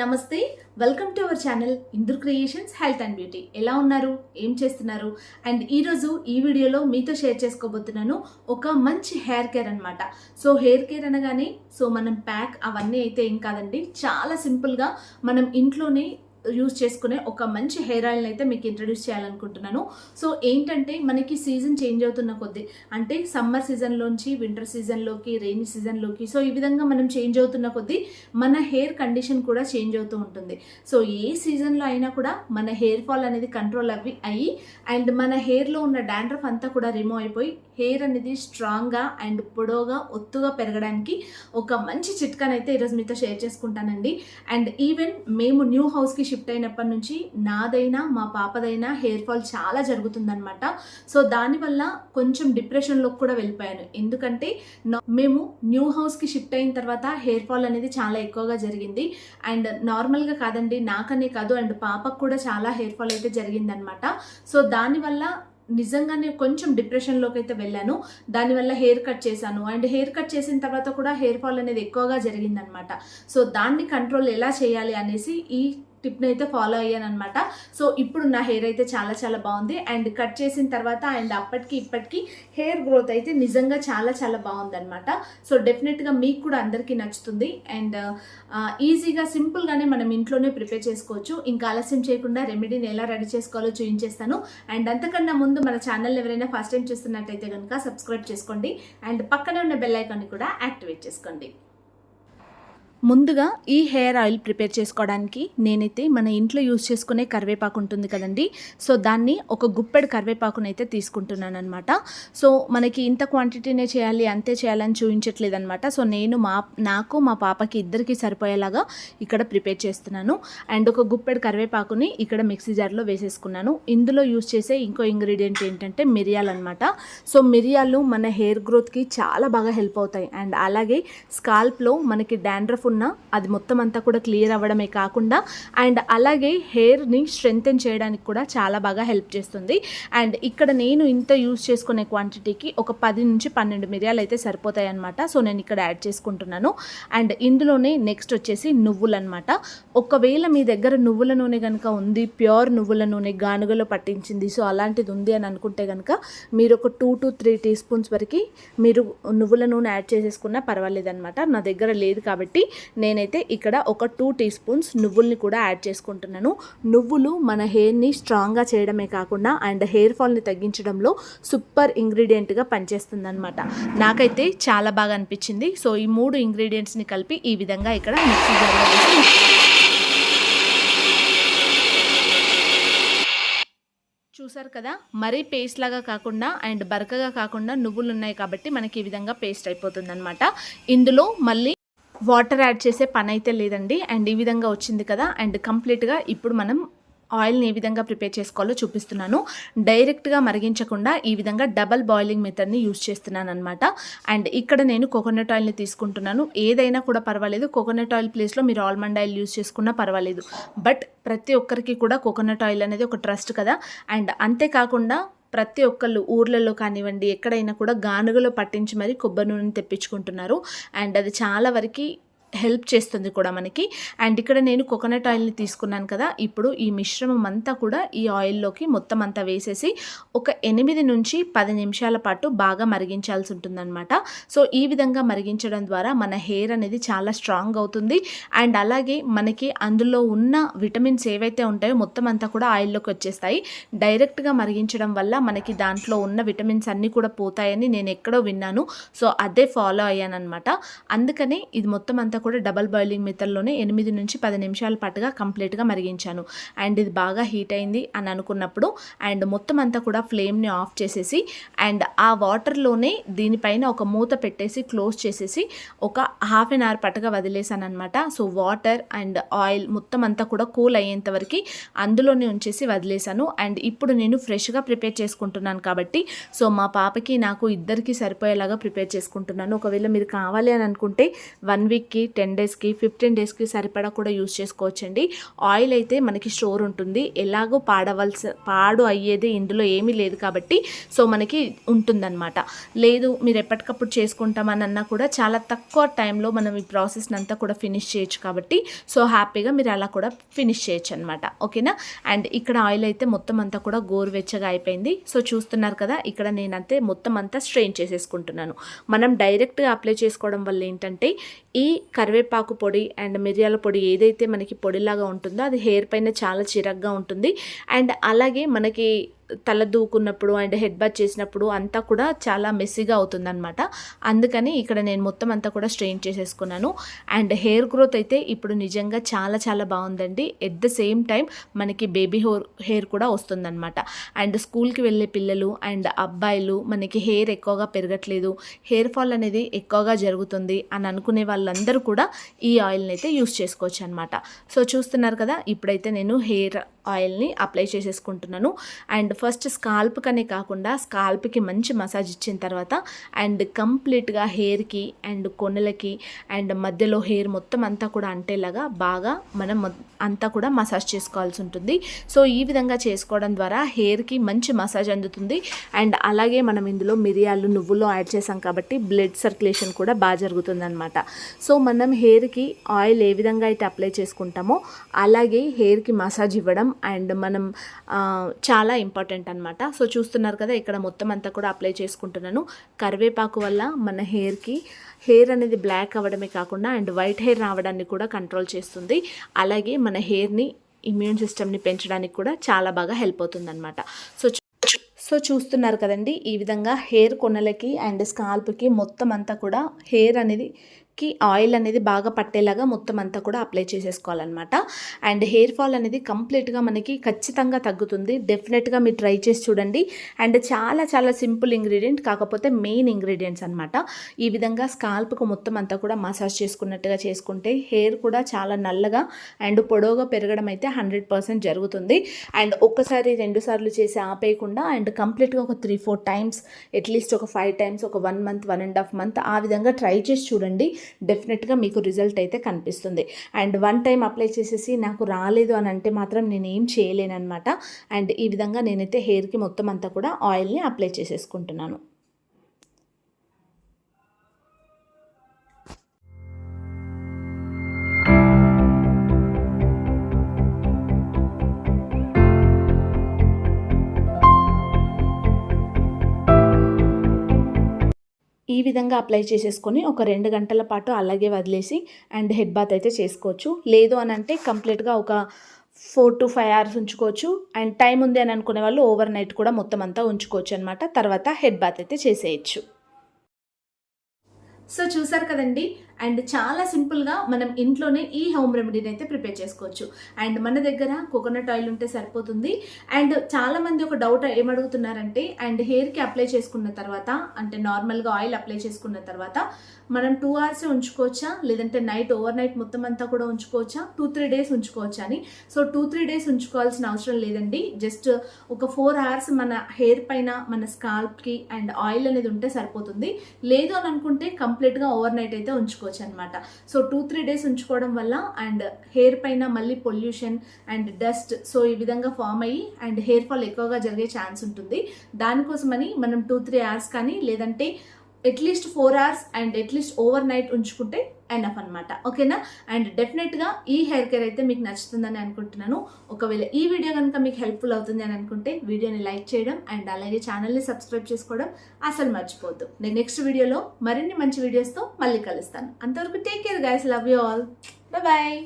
నమస్తే welcome to our channel Indur creations health and beauty ఎలా ఉన్నారు? ఏం చేస్తున్నారు? అండ్ ఈరోజు ఈ వీడియోలో మీతో షేర్ చేసుకోబోతున్నాను ఒక మంచి హెయిర్ కేర్ అనమాట సో హెయిర్ కేర్ అనగానే సో మనం ప్యాక్ అవన్నీ అయితే ఏం కాదండి. చాలా సింపుల్గా మనం ఇంట్లోనే యూజ్ చేసుకునే ఒక మంచి హెయిర్ ఆయిల్ అయితే మీకు ఇంట్రడ్యూస్ చేయాలనుకుంటున్నాను. సో ఏంటంటే మనకి సీజన్ చేంజ్ అవుతున్న కొద్దీ అంటే సమ్మర్ సీజన్లోంచి వింటర్ సీజన్లోకి రెయినీ సీజన్లోకి సో ఈ విధంగా మనం చేంజ్ అవుతున్న కొద్దీ మన హెయిర్ కండిషన్ కూడా చేంజ్ అవుతూ ఉంటుంది. సో ఏ సీజన్లో అయినా కూడా మన హెయిర్ ఫాల్ అనేది కంట్రోల్ అవి అయ్యి అండ్ మన హెయిర్లో ఉన్న డాండ్రఫ్ అంతా కూడా రిమూవ్ అయిపోయి హెయిర్ అనేది స్ట్రాంగ్గా అండ్ పొడవుగా ఒత్తుగా పెరగడానికి ఒక మంచి చిట్కానైతే ఈరోజు మీతో షేర్ చేసుకుంటానండి. అండ్ ఈవెన్ మేము న్యూ హౌస్కి షిఫ్ట్ అయినప్పటి నుంచి నాదైనా మా పాపదైనా హెయిర్ ఫాల్ చాలా జరుగుతుందనమాట సో దానివల్ల కొంచెం డిప్రెషన్లోకి కూడా వెళ్ళిపోయాను. ఎందుకంటే మేము న్యూ హౌస్కి షిఫ్ట్ అయిన తర్వాత హెయిర్ ఫాల్ అనేది చాలా ఎక్కువగా జరిగింది. అండ్ నార్మల్గా కాదండి నాకనే కాదు అండ్ పాపకు కూడా చాలా హెయిర్ ఫాల్ అయితే జరిగిందనమాట సో దానివల్ల నిజంగానే కొంచెం డిప్రెషన్లోకి అయితే వెళ్ళాను. దానివల్ల హెయిర్ కట్ చేశాను. అండ్ హెయిర్ కట్ చేసిన తర్వాత కూడా హెయిర్ ఫాల్ అనేది ఎక్కువగా జరిగిందనమాట సో దాన్ని కంట్రోల్ ఎలా చేయాలి అనేసి ఈ టిప్ని అయితే ఫాలో అయ్యాను అనమాట సో ఇప్పుడు నా హెయిర్ అయితే చాలా చాలా బాగుంది. అండ్ కట్ చేసిన తర్వాత అండ్ అప్పటికి ఇప్పటికి హెయిర్ గ్రోత్ అయితే నిజంగా చాలా చాలా బాగుందనమాట సో డెఫినెట్గా మీకు కూడా అందరికీ నచ్చుతుంది. అండ్ ఈజీగా సింపుల్గానే మనం ఇంట్లోనే ప్రిపేర్ చేసుకోవచ్చు. ఇంకా ఆలస్యం చేయకుండా రెమెడీని ఎలా రెడీ చేసుకోవాలో చూపించేస్తాను అండ్ అంతకన్నా ముందు మన ఛానల్ ఎవరైనా ఫస్ట్ టైం చూస్తున్నట్టయితే కనుక సబ్స్క్రైబ్ చేసుకోండి. అండ్ పక్కనే ఉన్న బెల్ ఐకాన్ని కూడా యాక్టివేట్ చేసుకోండి. ముందుగా ఈ హెయిర్ ఆయిల్ ప్రిపేర్ చేసుకోవడానికి నేనైతే మన ఇంట్లో యూజ్ చేసుకునే కరివేపాకు ఉంటుంది కదండి. సో దాన్ని ఒక గుప్పెడు కరివేపాకునైతే తీసుకుంటున్నాను అనమాట సో మనకి ఇంత క్వాంటిటీనే చేయాలి అంతే చేయాలని చూపించట్లేదు అనమాట సో నేను మా నాకు మా పాపకి ఇద్దరికి సరిపోయేలాగా ఇక్కడ ప్రిపేర్ చేస్తున్నాను. అండ్ ఒక గుప్పెడు కరివేపాకుని ఇక్కడ మిక్సీ జార్లో వేసేసుకున్నాను. ఇందులో యూజ్ చేసే ఇంకో ఇంగ్రీడియంట్ ఏంటంటే మిరియాలు అనమాట సో మిరియాలు మన హెయిర్ గ్రోత్కి చాలా బాగా హెల్ప్ అవుతాయి. అండ్ అలాగే స్కాల్ప్లో మనకి డాండ్రఫ్ ఉన్న అది మొత్తం అంతా కూడా క్లియర్ అవ్వడమే కాకుండా అండ్ అలాగే హెయిర్ని స్ట్రెంగ్తెన్ చేయడానికి కూడా చాలా బాగా హెల్ప్ చేస్తుంది. అండ్ ఇక్కడ నేను ఇంత యూస్ చేసుకునే క్వాంటిటీకి ఒక పది నుంచి పన్నెండు మిరియాలు అయితే సరిపోతాయి అనమాట సో నేను ఇక్కడ యాడ్ చేసుకుంటున్నాను. అండ్ ఇందులోనే నెక్స్ట్ వచ్చేసి నువ్వులు అనమాట ఒకవేళ మీ దగ్గర నువ్వుల నూనె కనుక ఉంది ప్యూర్ నువ్వుల నూనె గానుగలో పట్టించింది సో అలాంటిది ఉంది అని అనుకుంటే కనుక మీరు ఒక two to three teaspoons వరకు మీరు నువ్వుల నూనె యాడ్ చేసేసుకున్నా పర్వాలేదు అనమాట నా దగ్గర లేదు కాబట్టి నేనైతే ఇక్కడ ఒక టూ టీ స్పూన్స్ నువ్వుల్ని కూడా యాడ్ చేసుకుంటున్నాను. నువ్వులు మన హెయిర్ని స్ట్రాంగ్గా చేయడమే కాకుండా అండ్ హెయిర్ ఫాల్ని తగ్గించడంలో సూపర్ ఇంగ్రీడియంట్గా పనిచేస్తుంది అనమాట నాకైతే చాలా బాగా అనిపించింది. సో ఈ మూడు ఇంగ్రీడియంట్స్ని కలిపి ఈ విధంగా ఇక్కడ మిక్సీ జార్లో చూసారు కదా? మరీ పేస్ట్ లాగా కాకుండా అండ్ బరకగా కాకుండా నువ్వులు ఉన్నాయి కాబట్టి మనకి ఈ విధంగా పేస్ట్ అయిపోతుంది ఇందులో మళ్ళీ వాటర్ యాడ్ చేసే పని అయితే లేదండి. అండ్ ఈ విధంగా వచ్చింది కదా. అండ్ కంప్లీట్గా ఇప్పుడు మనం ఆయిల్ని ఏ విధంగా ప్రిపేర్ చేసుకోవాలో చూపిస్తున్నాను. డైరెక్ట్గా మరిగించకుండా ఈ విధంగా డబల్ బాయిలింగ్ మెథడ్ని యూజ్ చేస్తున్నాను అనమాట అండ్ ఇక్కడ నేను కోకోనట్ ఆయిల్ని తీసుకుంటున్నాను. ఏదైనా కూడా పర్వాలేదు. కోకోనట్ ఆయిల్ ప్లేస్లో మీరు ఆల్మండ్ ఆయిల్ యూజ్ చేసుకున్నా పర్వాలేదు. బట్ ప్రతి ఒక్కరికి కూడా కోకోనట్ ఆయిల్ అనేది ఒక ట్రస్ట్ కదా. అండ్ అంతేకాకుండా ప్రతి ఒక్కళ్ళు ఊర్లలో కానివ్వండి ఎక్కడైనా కూడా గానుగలో పట్టించి మరి కొబ్బరి నూనెని తెప్పించుకుంటున్నారు. అండ్ అది చాలా వరకు హెల్ప్ చేస్తుంది కూడా మనకి. అండ్ ఇక్కడ నేను కోకోనట్ ఆయిల్ని తీసుకున్నాను కదా ఇప్పుడు ఈ మిశ్రమం అంతా కూడా ఈ ఆయిల్లోకి మొత్తం అంతా వేసేసి ఒక ఎనిమిది నుంచి పది నిమిషాల పాటు బాగా మరిగించాల్సి ఉంటుందన్నమాట. సో ఈ విధంగా మరిగించడం ద్వారా మన హెయిర్ అనేది చాలా స్ట్రాంగ్ అవుతుంది. అండ్ అలాగే మనకి అందులో ఉన్న విటమిన్స్ ఏవైతే ఉంటాయో మొత్తం అంతా కూడా ఆయిల్లోకి వచ్చేస్తాయి. డైరెక్ట్గా మరిగించడం వల్ల మనకి దాంట్లో ఉన్న విటమిన్స్ అన్నీ కూడా పోతాయని నేను ఎక్కడో విన్నాను. సో అదే ఫాలో అయ్యానమాట అందుకనే ఇది మొత్తం అంతా కూడా డబల్ బాయిలింగ్ మెథడ్లోనే ఎనిమిది నుంచి పది నిమిషాల పాటుగా కంప్లీట్గా మరిగించాను. అండ్ ఇది బాగా హీట్ అయింది అని అనుకున్నప్పుడు అండ్ మొత్తం అంతా కూడా ఫ్లేమ్ని ఆఫ్ చేసేసి అండ్ ఆ వాటర్లోనే దీనిపైన ఒక మూత పెట్టేసి క్లోజ్ చేసేసి ఒక హాఫ్ అన్ అవర్ పట్టుగా వదిలేసాను అనమాట సో వాటర్ అండ్ ఆయిల్ మొత్తం అంతా కూడా కూల్ అయ్యేంత వరకు అందులోనే ఉంచేసి వదిలేసాను. అండ్ ఇప్పుడు నేను ఫ్రెష్గా ప్రిపేర్ చేసుకుంటున్నాను కాబట్టి సో మా పాపకి నాకు ఇద్దరికి సరిపోయేలాగా ప్రిపేర్ చేసుకుంటున్నాను. ఒకవేళ మీరు కావాలి అని అనుకుంటే వన్ వీక్కి టెన్ డేస్కి ఫిఫ్టీన్ డేస్కి సరిపడా కూడా యూస్ చేసుకోవచ్చండి. ఆయిల్ అయితే మనకి స్టోర్ ఉంటుంది. ఎలాగో పాడవలసి పాడు అయ్యేది ఇందులో ఏమీ లేదు కాబట్టి సో మనకి ఉంటుందన్నమాట. లేదు మీరు ఎప్పటికప్పుడు చేసుకుంటామని అన్నా కూడా చాలా తక్కువ టైంలో మనం ఈ ప్రాసెస్ని అంతా కూడా ఫినిష్ చేయొచ్చు కాబట్టి సో హ్యాపీగా మీరు అలా కూడా ఫినిష్ చేయొచ్చు అనమాట ఓకేనా? అండ్ ఇక్కడ ఆయిల్ అయితే మొత్తం అంతా కూడా గోరువెచ్చగా అయిపోయింది. సో చూస్తున్నారు కదా ఇక్కడ నేనంతే మొత్తం అంతా స్ట్రెయిన్ చేసేసుకుంటున్నాను. మనం డైరెక్ట్గా అప్లై చేసుకోవడం వల్ల ఏంటంటే ఈ కరివేపాకు పొడి అండ్ మిరియాల పొడి ఏదైతే మనకి పొడిలాగా ఉంటుందో అది హెయిర్ పైన చాలా చిరగ్గా ఉంటుంది. అండ్ అలాగే మనకి తల దూకున్నప్పుడు అండ్ హెడ్ బట్ చేసినప్పుడు అంతా కూడా చాలా మెస్సీగా అవుతుందన్నమాట. అందుకని ఇక్కడ నేను మొత్తం అంతా కూడా స్ట్రెయిన్ చేసేసుకున్నాను. అండ్ హెయిర్ గ్రోత్ అయితే ఇప్పుడు నిజంగా చాలా చాలా బాగుందండి. ఎట్ ద సేమ్ టైం మనకి బేబీ హోర్ హెయిర్ కూడా వస్తుందన్నమాట. అండ్ స్కూల్కి వెళ్ళే పిల్లలు అండ్ అబ్బాయిలు మనకి హెయిర్ ఎక్కువగా పెరగట్లేదు. హెయిర్ ఫాల్ అనేది ఎక్కువగా జరుగుతుంది అని అనుకునే వాళ్ళందరూ కూడా ఈ ఆయిల్ని అయితే యూస్ చేసుకోవచ్చు అనమాట సో చూస్తున్నారు కదా ఇప్పుడైతే నేను హెయిర్ ఆయిల్ని అప్లై చేసేసుకుంటున్నాను. అండ్ ఫస్ట్ స్కాల్ప్కనే కాకుండా స్కాల్ప్కి మంచి మసాజ్ ఇచ్చిన తర్వాత అండ్ కంప్లీట్గా హెయిర్కి అండ్ కొనలకి అండ్ మధ్యలో హెయిర్ మొత్తం అంతా కూడా అంటేలాగా బాగా మనం అంతా కూడా మసాజ్ చేసుకోవాల్సి ఉంటుంది. సో ఈ విధంగా చేసుకోవడం ద్వారా హెయిర్కి మంచి మసాజ్ అందుతుంది. అండ్ అలాగే మనం ఇందులో మిరియాలు నువ్వులు యాడ్ చేసాం కాబట్టి బ్లడ్ సర్క్యులేషన్ కూడా బాగా జరుగుతుందనమాట సో మనం హెయిర్కి ఆయిల్ ఏ విధంగా అయితే అప్లై చేసుకుంటామో అలాగే హెయిర్కి మసాజ్ ఇవ్వడం అండ్ మనం చాలా ఇంపార్టెంట్ ఇంపార్టెంట్ అనమాట సో చూస్తున్నారు కదా ఇక్కడ మొత్తం అంతా కూడా అప్లై చేసుకుంటున్నాను. కరివేపాకు వల్ల మన హెయిర్కి హెయిర్ అనేది బ్లాక్ అవ్వడమే కాకుండా అండ్ వైట్ హెయిర్ రావడాన్ని కూడా కంట్రోల్ చేస్తుంది. అలాగే మన హెయిర్ని ఇమ్యూన్ సిస్టమ్ని పెంచడానికి కూడా చాలా బాగా హెల్ప్ అవుతుంది అనమాట సో సో చూస్తున్నారు కదండి ఈ విధంగా హెయిర్ కొనలకి అండ్ స్కాల్ప్కి మొత్తం అంతా కూడా హెయిర్ అనేది కి ఆయిల్ అనేది బాగా పట్టేలాగా మొత్తం అంతా కూడా అప్లై చేసేసుకోవాలన్నమాట. అండ్ హెయిర్ ఫాల్ అనేది కంప్లీట్గా మనకి ఖచ్చితంగా తగ్గుతుంది. డెఫినెట్గా మీరు ట్రై చేసి చూడండి. అండ్ చాలా చాలా సింపుల్ ఇంగ్రీడియంట్ కాకపోతే మెయిన్ ఇంగ్రీడియంట్స్ అనమాట ఈ విధంగా స్కాల్ప్కు మొత్తం అంతా కూడా మసాజ్ చేసుకున్నట్టుగా చేసుకుంటే హెయిర్ కూడా చాలా నల్లగా అండ్ పొడవుగా పెరగడం అయితే హండ్రెడ్ పర్సెంట్ జరుగుతుంది. అండ్ ఒక్కసారి రెండు సార్లు చేసి ఆపేయకుండా అండ్ కంప్లీట్గా ఒక three four times at least ఒక ఫైవ్ టైమ్స్ ఒక one month one and half month ఆ విధంగా ట్రై చేసి చూడండి. డెఫినెట్గా మీకు రిజల్ట్ అయితే కనిపిస్తుంది. అండ్ వన్ టైం అప్లై చేసేసి నాకు రాలేదు అని అంటే మాత్రం నేను ఏం చేయలేనమాట అండ్ ఈ విధంగా నేనైతే హెయిర్కి మొత్తం అంతా కూడా ఆయిల్ని అప్లై చేసేసుకుంటున్నాను. ఈ విధంగా అప్లై చేసేసుకొని ఒక రెండు గంటల పాటు అలాగే వదిలేసి అండ్ హెడ్ బాత్ అయితే చేసుకోవచ్చు. లేదు అని అంటే కంప్లీట్గా ఒక ఫోర్ టు ఫైవ్ అవర్స్ ఉంచుకోవచ్చు. అండ్ టైం ఉంది అని అనుకునే వాళ్ళు ఓవర్ నైట్ కూడా మొత్తం అంతా ఉంచుకోవచ్చు అనమాట తర్వాత హెడ్ బాత్ అయితే చేసేయచ్చు. సో చూసారు కదండి అండ్ చాలా సింపుల్గా మనం ఇంట్లోనే ఈ హోమ్ రెమెడీని అయితే ప్రిపేర్ చేసుకోవచ్చు. అండ్ మన దగ్గర కోకోనట్ ఆయిల్ ఉంటే సరిపోతుంది. అండ్ చాలా మంది ఒక డౌట్ ఏమడుగుతున్నారంటే అండ్ హెయిర్కి అప్లై చేసుకున్న తర్వాత అంటే నార్మల్గా ఆయిల్ అప్లై చేసుకున్న తర్వాత మనం టూ అవర్స్ ఉంచుకోవచ్చా? లేదంటే నైట్ ఓవర్ నైట్ మొత్తం అంతా కూడా ఉంచుకోవచ్చా? టూ త్రీ డేస్ ఉంచుకోవచ్చా అని. సో టూ త్రీ డేస్ ఉంచుకోవాల్సిన అవసరం లేదండి. జస్ట్ ఒక ఫోర్ అవర్స్ మన హెయిర్ పైన మన స్కాల్ప్కి అండ్ ఆయిల్ అనేది ఉంటే సరిపోతుంది. లేదు అని అనుకుంటే కంప్లీట్గా ఓవర్ నైట్ అయితే ఉంచుకోవచ్చు అనమాట సో టూ త్రీ డేస్ ఉంచుకోవడం వల్ల అండ్ హెయిర్ పైన మళ్ళీ పొల్యూషన్ అండ్ డస్ట్ సో ఈ విధంగా ఫామ్ అయ్యి అండ్ హెయిర్ ఫాల్ ఎక్కువగా జరిగే ఛాన్స్ ఉంటుంది. దానికోసమని మనం టూ త్రీ అవర్స్ కానీ లేదంటే at least four hours and at least overnight ఉంచుకుంటే ఎనఫ్ అనమాట ఓకేనా అండ్ డెఫినెట్గా ఈ హెయిర్ కేర్ అయితే మీకు నచ్చుతుందని అనుకుంటున్నాను. ఒకవేళ ఈ వీడియో కనుక మీకు హెల్ప్ఫుల్ అవుతుంది అని అనుకుంటే వీడియోని లైక్ చేయడం అండ్ అలాగే ఛానల్ని సబ్స్క్రైబ్ చేసుకోవడం అసలు మర్చిపోద్దు నేను నెక్స్ట్ వీడియోలో మరిన్ని మంచి వీడియోస్తో మళ్ళీ కలుస్తాను. అంతవరకు take care guys love you all bye